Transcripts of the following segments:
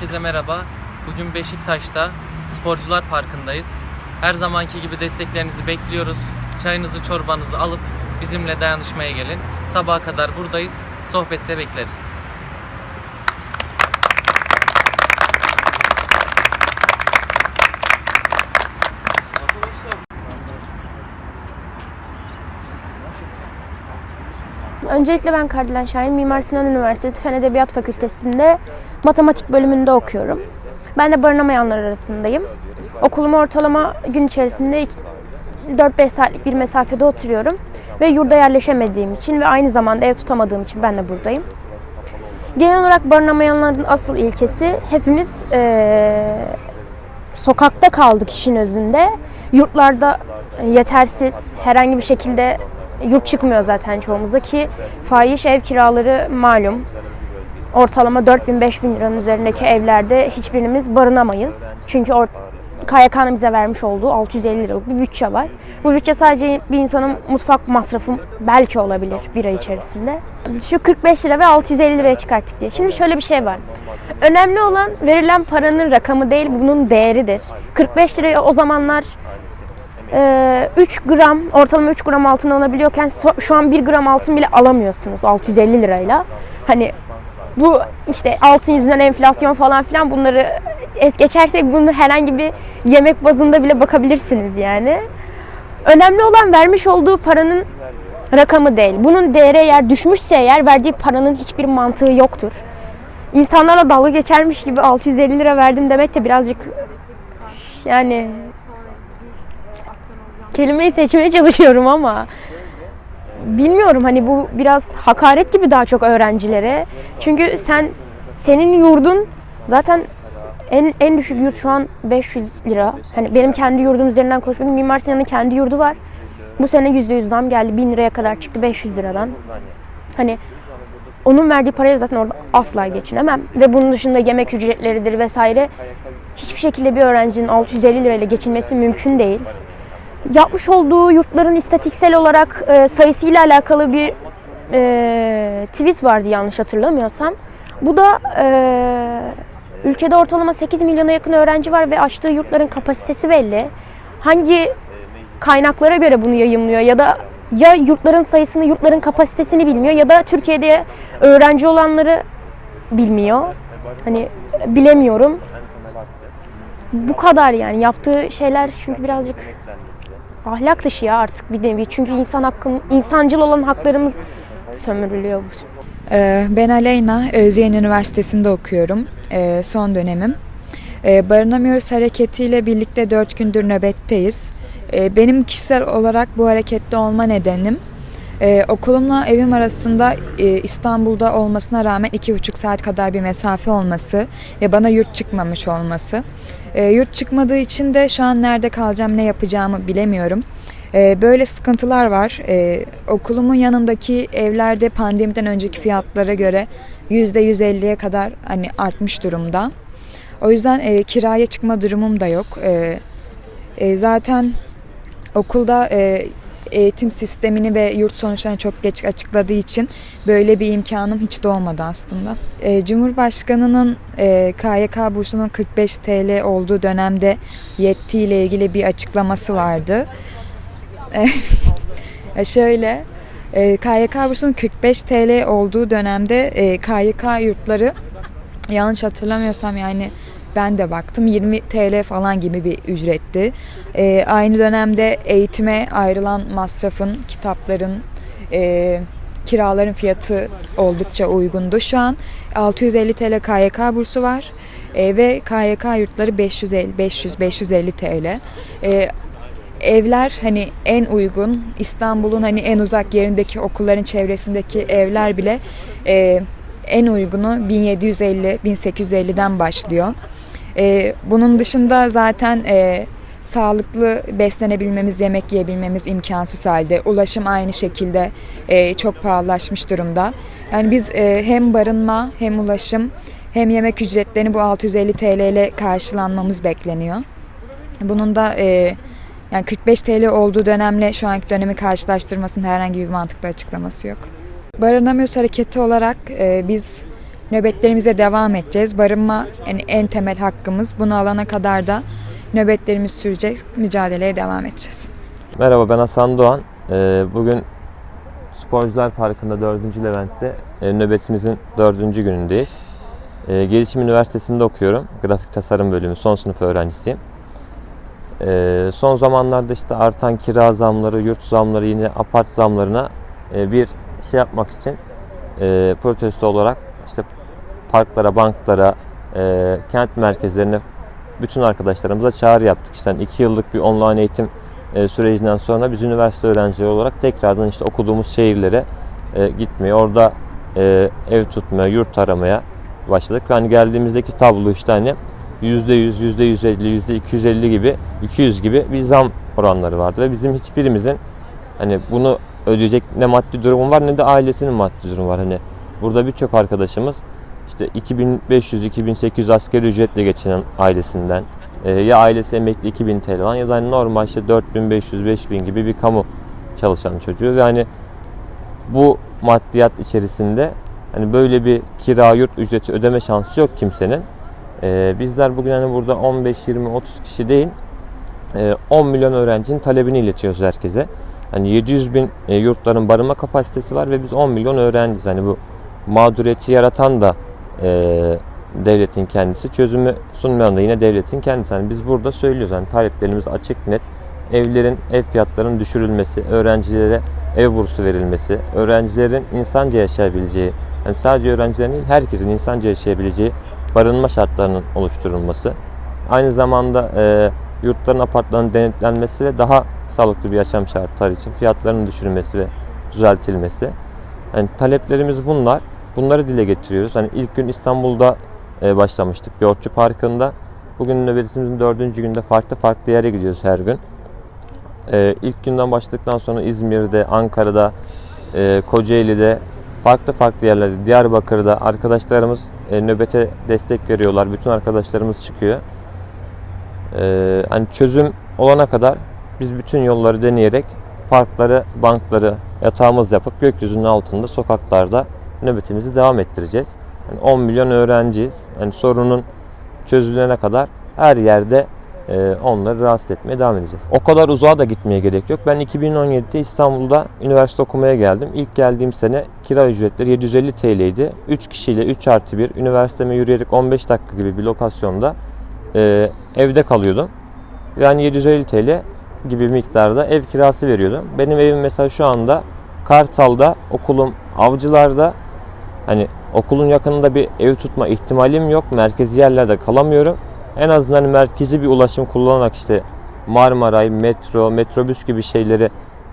Herkese merhaba. Bugün Beşiktaş'ta Sporcular Parkı'ndayız. Her zamanki gibi desteklerinizi bekliyoruz. Çayınızı, çorbanızı alıp bizimle dayanışmaya gelin. Sabaha kadar buradayız. Sohbette bekleriz. Öncelikle ben Kardelen Şahin, Mimar Sinan Üniversitesi Fen Edebiyat Fakültesi'nde matematik bölümünde okuyorum. Ben de barınamayanlar arasındayım. Okuluma ortalama gün içerisinde iki- 4-5 saatlik bir mesafede oturuyorum. Ve yurda yerleşemediğim için ve aynı zamanda ev tutamadığım için ben de buradayım. Genel olarak barınamayanların asıl ilkesi hepimiz eee, sokakta kaldık işin özünde. Yurtlarda yetersiz, herhangi bir şekilde yurt çıkmıyor zaten çoğumuzda ki fahiş ev kiraları malum. Ortalama 4000-5000 liranın üzerindeki evlerde hiçbirimiz barınamayız. Çünkü or- KYK'nın bize vermiş olduğu 650 liralık bir bütçe var. Bu bütçe sadece bir insanın mutfak masrafı belki olabilir bir ay içerisinde. Şu 45 lira ve 650 liraya çıkarttık diye. Şimdi şöyle bir şey var. Önemli olan verilen paranın rakamı değil, bunun değeridir. 45 liraya o zamanlar e, 3 gram, ortalama 3 gram altın alabiliyorken şu an 1 gram altın bile alamıyorsunuz 650 lirayla. Hani bu işte altın yüzünden enflasyon falan filan bunları es geçersek bunu herhangi bir yemek bazında bile bakabilirsiniz yani. Önemli olan vermiş olduğu paranın rakamı değil. Bunun değeri eğer düşmüşse eğer verdiği paranın hiçbir mantığı yoktur. İnsanlarla dalga geçermiş gibi 650 lira verdim demek de birazcık yani kelimeyi seçmeye çalışıyorum ama bilmiyorum hani bu biraz hakaret gibi daha çok öğrencilere. Çünkü sen senin yurdun zaten en en düşük yurt şu an 500 lira. Hani benim kendi yurdum üzerinden konuşmak. Mimar Sinan'ın kendi yurdu var. Bu sene %100 zam geldi. 1000 liraya kadar çıktı 500 liradan. Hani onun verdiği paraya zaten orada asla geçinemem. Ve bunun dışında yemek ücretleridir vesaire. Hiçbir şekilde bir öğrencinin 650 lirayla geçinmesi mümkün değil yapmış olduğu yurtların istatiksel olarak e, sayısıyla alakalı bir e, tweet vardı yanlış hatırlamıyorsam. Bu da e, ülkede ortalama 8 milyona yakın öğrenci var ve açtığı yurtların kapasitesi belli. Hangi kaynaklara göre bunu yayımlıyor ya da ya yurtların sayısını, yurtların kapasitesini bilmiyor ya da Türkiye'de öğrenci olanları bilmiyor. Hani bilemiyorum. Bu kadar yani yaptığı şeyler çünkü birazcık ahlak dışı ya artık bir nevi. Çünkü insan hakkın, insancıl olan haklarımız sömürülüyor. Ee, Ben Aleyna, Özyeğin Üniversitesi'nde okuyorum. Ee, Son dönemim. Ee, Barınamıyoruz hareketiyle birlikte dört gündür nöbetteyiz. Benim kişisel olarak bu harekette olma nedenim e, okulumla evim arasında e, İstanbul'da olmasına rağmen iki buçuk saat kadar bir mesafe olması ve bana yurt çıkmamış olması. E, Yurt çıkmadığı için de şu an nerede kalacağım, ne yapacağımı bilemiyorum. Ee, Böyle sıkıntılar var. Ee, okulumun yanındaki evlerde pandemiden önceki fiyatlara göre %150'ye kadar hani artmış durumda. O yüzden e, kiraya çıkma durumum da yok. Ee, e, zaten okulda e, eğitim sistemini ve yurt sonuçlarını çok geç açıkladığı için böyle bir imkanım hiç doğmadı aslında. E, Cumhurbaşkanının e, KYK bursunun 45 TL olduğu dönemde yettiğiyle ilgili bir açıklaması vardı. Ya şöyle, e, KYK bursunun 45 TL olduğu dönemde e, KYK yurtları yanlış hatırlamıyorsam yani ben de baktım 20 TL falan gibi bir ücretti. E, aynı dönemde eğitime ayrılan masrafın, kitapların, e, kiraların fiyatı oldukça uygundu. Şu an 650 TL KYK bursu var. E, ve KYK yurtları 550 500 550 TL. E, evler hani en uygun İstanbul'un hani en uzak yerindeki okulların çevresindeki evler bile e, en uygunu 1750 1850'den başlıyor. E, bunun dışında zaten e, sağlıklı beslenebilmemiz, yemek yiyebilmemiz imkansız halde. Ulaşım aynı şekilde e, çok pahalılaşmış durumda. Yani biz e, hem barınma hem ulaşım hem yemek ücretlerini bu 650 TL ile karşılanmamız bekleniyor. Bunun da e, yani 45 TL olduğu dönemle şu anki dönemi karşılaştırmasının herhangi bir mantıklı açıklaması yok. Barınamıyoruz hareketi olarak e, biz nöbetlerimize devam edeceğiz. Barınma yani en temel hakkımız. Bunu alana kadar da nöbetlerimiz sürecek. Mücadeleye devam edeceğiz. Merhaba ben Hasan Doğan. Ee, Bugün Sporcular Parkı'nda 4. Levent'te e, nöbetimizin 4. günündeyiz. Ee, Gelişim Üniversitesi'nde okuyorum. Grafik tasarım bölümü son sınıf öğrencisiyim. Ee, Son zamanlarda işte artan kira zamları, yurt zamları yine apart zamlarına e, bir şey yapmak için e, protesto olarak işte parklara, banklara, e, kent merkezlerine bütün arkadaşlarımıza çağrı yaptık. İşte 2 yıllık bir online eğitim e, sürecinden sonra biz üniversite öğrencileri olarak tekrardan işte okuduğumuz şehirlere e, gitmeye, orada e, ev tutmaya, yurt aramaya başladık. Yani geldiğimizdeki tablo işte hani %100, %150, %250 gibi, 200 gibi bir zam oranları vardı ve bizim hiçbirimizin hani bunu ödeyecek ne maddi durumu var ne de ailesinin maddi durumu var. Hani burada birçok arkadaşımız işte 2500-2800 asgari ücretle geçinen ailesinden e, ya ailesi emekli 2000 TL olan ya da hani normal işte 4500-5000 gibi bir kamu çalışan çocuğu ve hani bu maddiyat içerisinde hani böyle bir kira yurt ücreti ödeme şansı yok kimsenin. E, bizler bugün hani burada 15 20 30 kişi değil e, 10 milyon öğrencinin talebini iletiyoruz herkese. Hani 700 bin e, yurtların barınma kapasitesi var ve biz 10 milyon öğrenciyiz. Hani bu mağduriyeti yaratan da e, devletin kendisi, çözümü sunmayan da yine devletin kendisi. Hani biz burada söylüyoruz hani taleplerimiz açık net. Evlerin, ev fiyatlarının düşürülmesi, öğrencilere ev bursu verilmesi, öğrencilerin insanca yaşayabileceği, yani sadece öğrencilerin değil herkesin insanca yaşayabileceği barınma şartlarının oluşturulması. Aynı zamanda e, yurtların, apartların denetlenmesi ve daha sağlıklı bir yaşam şartları için fiyatlarının düşürülmesi ve düzeltilmesi. Yani taleplerimiz bunlar. Bunları dile getiriyoruz. Hani ilk gün İstanbul'da e, başlamıştık Yoğurtçu Parkı'nda. Bugün nöbetimizin dördüncü günde farklı farklı yere gidiyoruz her gün. E, ilk günden başladıktan sonra İzmir'de, Ankara'da, e, Kocaeli'de, farklı farklı yerlerde, Diyarbakır'da arkadaşlarımız nöbete destek veriyorlar. Bütün arkadaşlarımız çıkıyor. Hani çözüm olana kadar biz bütün yolları deneyerek parkları, bankları yatağımız yapıp gökyüzünün altında sokaklarda nöbetimizi devam ettireceğiz. Yani 10 milyon öğrenciyiz. Yani sorunun çözülene kadar her yerde e, onları rahatsız etmeye devam edeceğiz. O kadar uzağa da gitmeye gerek yok. Ben 2017'de İstanbul'da üniversite okumaya geldim. İlk geldiğim sene kira ücretleri 750 TL'ydi. 3 kişiyle 3 artı 1 üniversiteme yürüyerek 15 dakika gibi bir lokasyonda e, evde kalıyordum. Yani 750 TL gibi miktarda ev kirası veriyordum. Benim evim mesela şu anda Kartal'da, okulum Avcılar'da. Hani okulun yakınında bir ev tutma ihtimalim yok. Merkezi yerlerde kalamıyorum. En azından merkezi bir ulaşım kullanarak işte Marmaray, metro, metrobüs gibi şeyleri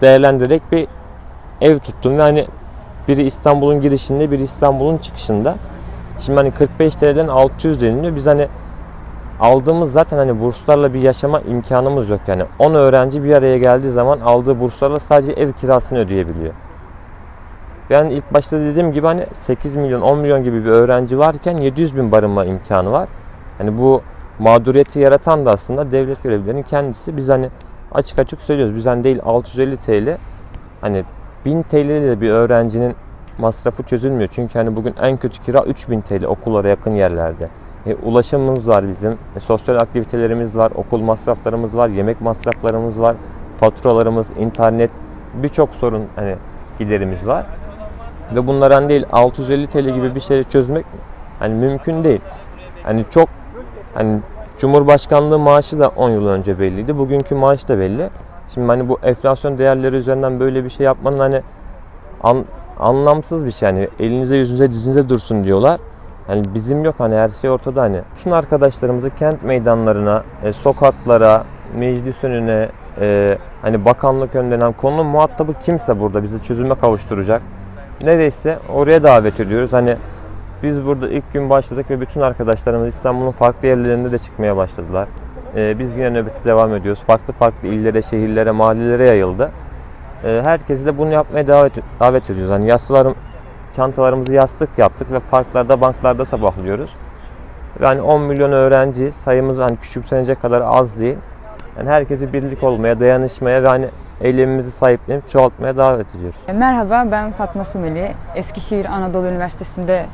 değerlendirerek bir ev tuttum. Yani biri İstanbul'un girişinde, biri İstanbul'un çıkışında. Şimdi hani 45 TL'den 600 deniliyor. Biz hani aldığımız zaten hani burslarla bir yaşama imkanımız yok yani. 10 öğrenci bir araya geldiği zaman aldığı burslarla sadece ev kirasını ödeyebiliyor. Yani ilk başta dediğim gibi hani 8 milyon 10 milyon gibi bir öğrenci varken 700 bin barınma imkanı var. Hani bu mağduriyeti yaratan da aslında devlet görevlilerinin kendisi. Biz hani açık açık söylüyoruz. Biz hani değil 650 TL hani 1000 TL ile bir öğrencinin masrafı çözülmüyor. Çünkü hani bugün en kötü kira 3000 TL okullara yakın yerlerde. E, ulaşımımız var bizim, e, sosyal aktivitelerimiz var, okul masraflarımız var, yemek masraflarımız var, faturalarımız, internet, birçok sorun hani giderimiz var. Ve bunlardan değil 650 TL gibi bir şeyi çözmek hani mümkün değil. Hani çok hani Cumhurbaşkanlığı maaşı da 10 yıl önce belliydi. Bugünkü maaş da belli. Şimdi hani bu enflasyon değerleri üzerinden böyle bir şey yapmanın hani an, anlamsız bir şey. Yani elinize yüzünüze dizinize dursun diyorlar. Hani bizim yok hani her şey ortada hani. Şun arkadaşlarımızı kent meydanlarına, e, sokaklara, meclis önüne, e, hani bakanlık önünden konunun muhatabı kimse burada bizi çözüme kavuşturacak. Neredeyse oraya davet ediyoruz. Hani biz burada ilk gün başladık ve bütün arkadaşlarımız İstanbul'un farklı yerlerinde de çıkmaya başladılar. E, biz yine nöbete devam ediyoruz. Farklı farklı illere, şehirlere, mahallelere yayıldı. E, herkesi de bunu yapmaya davet, davet ediyoruz. Hani yassılarım çantalarımızı yastık yaptık ve parklarda, banklarda sabahlıyoruz. Yani 10 milyon öğrenci sayımız hani küçümsenecek kadar az değil. Yani herkesi birlik olmaya, dayanışmaya ve hani eylemimizi sahiplenip çoğaltmaya davet ediyoruz. Merhaba, ben Fatma Sumeli. Eskişehir Anadolu Üniversitesi'nde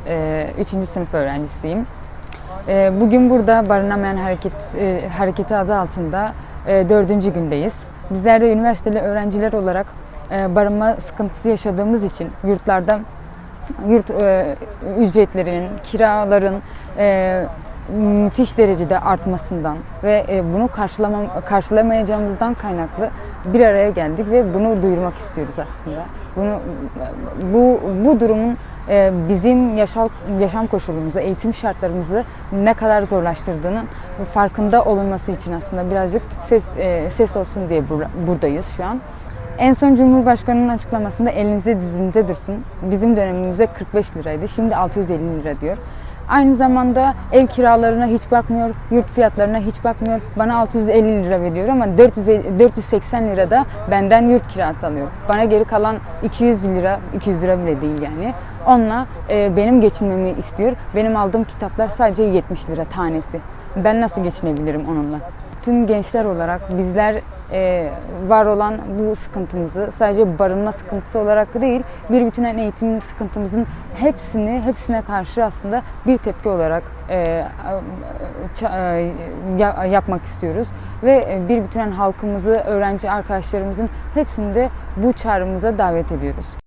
3. sınıf öğrencisiyim. E, Bugün burada Barınamayan Hareket e, Hareketi adı altında e, dördüncü gündeyiz. Bizler de üniversiteli öğrenciler olarak e, barınma sıkıntısı yaşadığımız için yurtlarda yurt e, ücretlerinin, kiraların e, müthiş derecede artmasından ve e, bunu karşılamam, karşılamayacağımızdan kaynaklı bir araya geldik ve bunu duyurmak istiyoruz aslında. Bunu bu bu durumun e, bizim yaşam yaşam koşulumuzu, eğitim şartlarımızı ne kadar zorlaştırdığının farkında olunması için aslında birazcık ses e, ses olsun diye bur- buradayız şu an. En son Cumhurbaşkanı'nın açıklamasında elinize dizinize dursun. Bizim dönemimizde 45 liraydı. Şimdi 650 lira diyor. Aynı zamanda ev kiralarına hiç bakmıyor, yurt fiyatlarına hiç bakmıyor. Bana 650 lira veriyor ama 400, 480 lira da benden yurt kirası alıyor. Bana geri kalan 200 lira, 200 lira bile değil yani. Onunla e, benim geçinmemi istiyor. Benim aldığım kitaplar sadece 70 lira tanesi. Ben nasıl geçinebilirim onunla? Tüm gençler olarak bizler e, var olan bu sıkıntımızı sadece barınma sıkıntısı olarak değil bir bütünen eğitim sıkıntımızın hepsini hepsine karşı aslında bir tepki olarak e, ça- e, ya- yapmak istiyoruz ve bir bütünen halkımızı öğrenci arkadaşlarımızın hepsini de bu çağrımıza davet ediyoruz.